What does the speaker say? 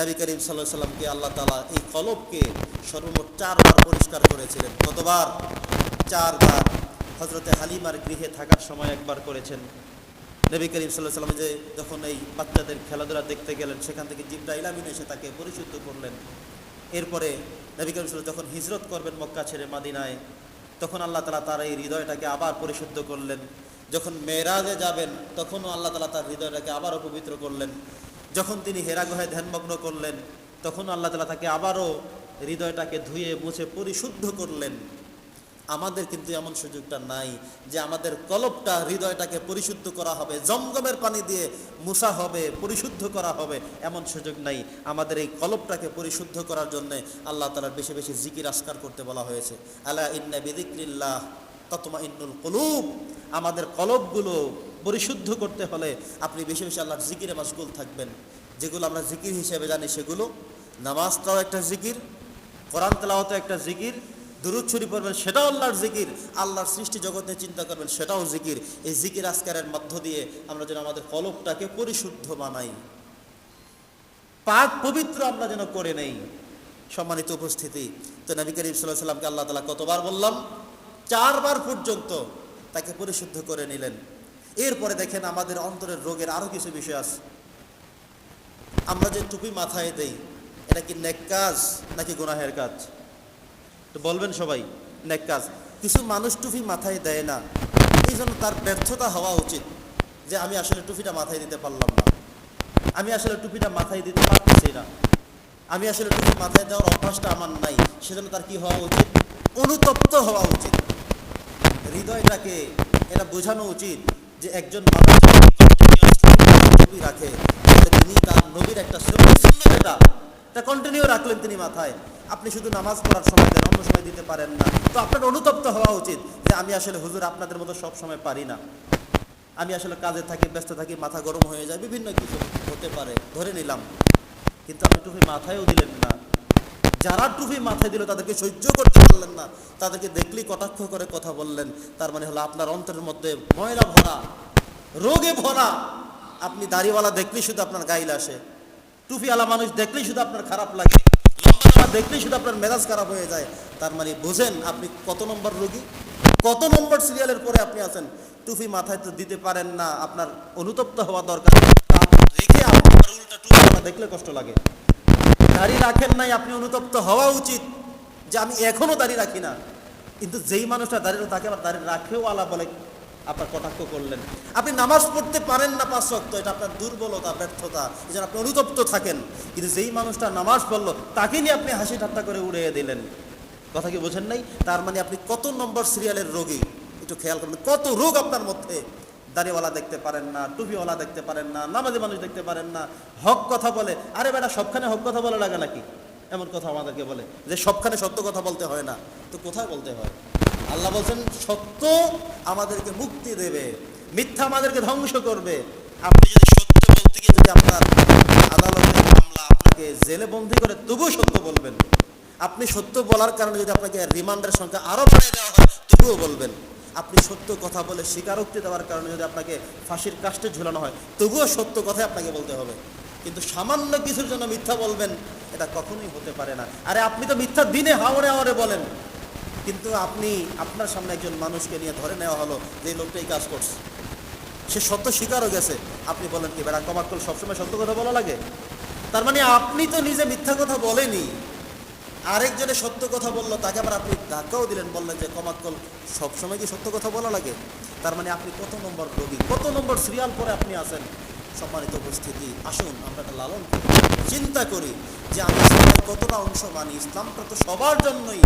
নবী করিম সাল্লাহ সাল্লামকে আল্লাহ তালা এই কলবকে সর্বমোট চারবার পরিষ্কার করেছিলেন। কতবার? চারবার। হজরতে হালিমার গৃহে থাকার সময় একবার করেছেন। নবী করিম সাল্লাহ সাল্লাম যে যখন এই বাচ্চাদের খেলাধুলা দেখতে গেলেন, সেখান থেকে জিব্রাইল আমিন এসে তাকে পরিশুদ্ধ করলেন। এরপরে নবী করিম সাল্লাম যখন হিজরত করবেন মক্কা ছেড়ে মাদিনায়, তখন আল্লাহ তালা তার এই হৃদয়টাকে আবার পরিশুদ্ধ করলেন। যখন মেয়েরাজে যাবেন, তখনও আল্লাহ তালা তার হৃদয়টাকে আবারও পবিত্র করলেন। যখন তিনি হেরাগোহে ধ্যানমগ্ন করলেন, তখন আল্লাহ তালা তাকে আবারও হৃদয়টাকে ধুয়ে, মুছে পরিশুদ্ধ করলেন। আমাদের কিন্তু এমন সুযোগটা নাই যে আমাদের কলবটা হৃদয়টাকে পরিশুদ্ধ করা হবে, জমজমের পানি দিয়ে মুসা হবে, পরিশুদ্ধ করা হবে, এমন সুযোগ নাই। আমাদের এই কলবটাকে পরিশুদ্ধ করার জন্য আল্লাহ তালার বেশি বেশি জিকির আসকার করতে বলা হয়েছে। আল্লাহ ইন্না বিদিক্রিল্লাহ ততমা ইন্নুল কলুব। আমাদের কলবগুলো পরিশুদ্ধ করতে হলে আপনি বেশি বেশি আল্লাহর জিকিরে মাসগুল থাকবেন। যেগুলো আমরা জিকির হিসেবে জানি সেগুলো নামাজটাও একটা জিকির, কোরআন তেলাওয়াত একটা জিকির, দুরুদ ছুরি পড়বেন সেটাও আল্লাহর জিকির, আল্লাহর সৃষ্টি জগতে চিন্তা করবেন সেটাও জিকির। এই জিকির আজকারের মধ্য দিয়ে আমরা যেন আমাদের কলবটাকে পরিশুদ্ধ বানাই। পাক পবিত্র আমরা যেন করে নেই। সম্মানিত উপস্থিতি, তো নবী করিম সাল্লাহ সাল্লামকে আল্লাহ তালা কতবার বললাম? চারবার পর্যন্ত তাকে পরিশুদ্ধ করে নিলেন। এরপরে দেখেন আমাদের অন্তরের রোগের আরও কিছু বিষয় আছে। আমরা যে টুপি মাথায় দেই, এটা কি নেক কাজ নাকি গুনাহের কাজ? তো বলবেন সবাই, নেক কাজ। কিছু মানুষ টুপি মাথায় দেয় না এই জন্য তার ব্যর্থতা হওয়া উচিত যে আমি আসলে টুপিটা মাথায় দিতে পারলাম না। আমি আসলে টুপিটা মাথায় দিতে পারতেছি না। আমি আসলে টুপি মাথায় দেওয়ার অভ্যাসটা আমার নাই, সেজন্য তার কি হওয়া উচিত? অনুতপ্ত হওয়া উচিত। হৃদয়টাকে এটা বোঝানো উচিত যে একজন মানুষ যদি রাখে তিনি তার নবীর একটা এটা এটা কন্টিনিউ রাখলেন তিনি মাথায়। আপনি শুধু নামাজ পড়ার সময় দেন, অন্য সময় দিতে পারেন না। তো আপনার অনুতপ্ত হওয়া উচিত যে আমি আসলে হুজুর আপনাদের মতো সব সময় পারি না। আমি আসলে কাজে থাকি, ব্যস্ত থাকি, মাথা গরম হয়ে যায়, বিভিন্ন কিছু হতে পারে, ধরে নিলাম। কিন্তু আপনি টুপি মাথায়ও দিলেন না। যারা টুপি মাথায় দিল তাদেরকে সহ্য করতে পারলেন না, তাদেরকে দেখলেই কটাক্ষ করে কথা বললেন। তার মানে হলো আপনার অন্তরের মধ্যে ময়লা ভরা, রোগে ভরা। আপনি দাড়িওয়ালা দেখলেই শুধু আপনার গাইল আসে। টুপিওয়ালা মানুষ দেখলেই শুধু আপনার খারাপ লাগে। দেখলেই শুধু আপনার মেজাজ খারাপ হয়ে যায়। তার মানে বোঝেন আপনি কত নম্বর রোগী? কত নম্বর সিরিয়ালের পরে আপনি আছেন? টুপি মাথায় তো দিতে পারেন না, আপনার অনুতপ্ত হওয়া দরকার। আপনার উল্টা টুপিওয়ালা দেখলে কষ্ট লাগে। দাড়ি রাখেন নাই, আপনি অনুতপ্ত হওয়া উচিত যে আমি এখনও দাড়ি রাখি না। কিন্তু যেই মানুষটা দাঁড়িয়ে তাকে আবার দাঁড়িয়ে রাখেও আলা বলে আপনার কটাক্ষ করলেন। আপনি নামাজ পড়তে পারেন না পাঁচ শক্ত এটা আপনার দুর্বলতা, ব্যর্থতা জন্য আপনি অনুতপ্ত থাকেন। কিন্তু যেই মানুষটা নামাজ পড়ল, তাকে নিয়ে আপনি হাসি ঠাট্টা করে উড়িয়ে দিলেন। কথা কি বোঝেন নাই? তার মানে আপনি কত নম্বর সিরিয়ালের রোগী? একটু খেয়াল করবেন কত রোগ আপনার মধ্যে? দাড়িওয়ালা দেখতে পারেন না, টুপিওয়ালা দেখতে পারেন না, নামাজি মানুষ দেখতে পারেন না, হক কথা বলে। আরে বেটা, সবখানে হক কথা বলা লাগে নাকি? এমন কথা আমাদেরকে বলে যে সবখানে সত্য কথা বলতে হয় না। তো কোথায় বলতে হয়? আল্লাহ বলছেন, সত্য আমাদেরকে মুক্তি দেবে, মিথ্যা আমাদেরকে ধ্বংস করবে। আপনি যদি সত্য বলতে গিয়ে যদি আপনার আদালতের মামলা আপনাকে জেলে বন্দি করে, তবুও সত্য বলবেন। আপনি সত্য বলার কারণে যদি আপনাকে রিমান্ডের সংখ্যা আরও বাড়িয়ে দেওয়া হয়, তবুও বলবেন। আপনি সত্য কথা বলে স্বীকারোক্তি দেওয়ার কারণে যদি আপনাকে ফাঁসির কাষ্টে ঝুলানো হয়, তবুও সত্য কথাই আপনাকে বলতে হবে। কিন্তু সামান্য কিছুর জন্য মিথ্যা বলবেন, এটা কখনোই হতে পারে না। আরে আপনি তো মিথ্যা দিনে হাওড়ে হাওড়ে বলেন। কিন্তু আপনি, আপনার সামনে একজন মানুষকে নিয়ে ধরে নেওয়া হলো যে লোকটা এই কাজ করছে। সে সত্য স্বীকারও গেছে। আপনি বলেন কি, বেড়া, কমাক্কল সবসময় সত্য কথা বলা লাগে? তার মানে আপনি তো নিজে মিথ্যা কথা বলেনি আরেকজনে সত্য কথা বলল, তাকে আবার আপনি ধাক্কাও দিলেন, বললেন যে কমাক্কল সবসময় কি সত্য কথা বলা লাগে? তার মানে আপনি কত নম্বর রোগী, কত নম্বর সিরিয়াল পরে আপনি আছেন? সম্মানিত উপস্থিতি, আসুন, আমরা এটা লালন চিন্তা করি যে আমি কতটা অংশ মানি ইসলামটা তো সবার জন্যই।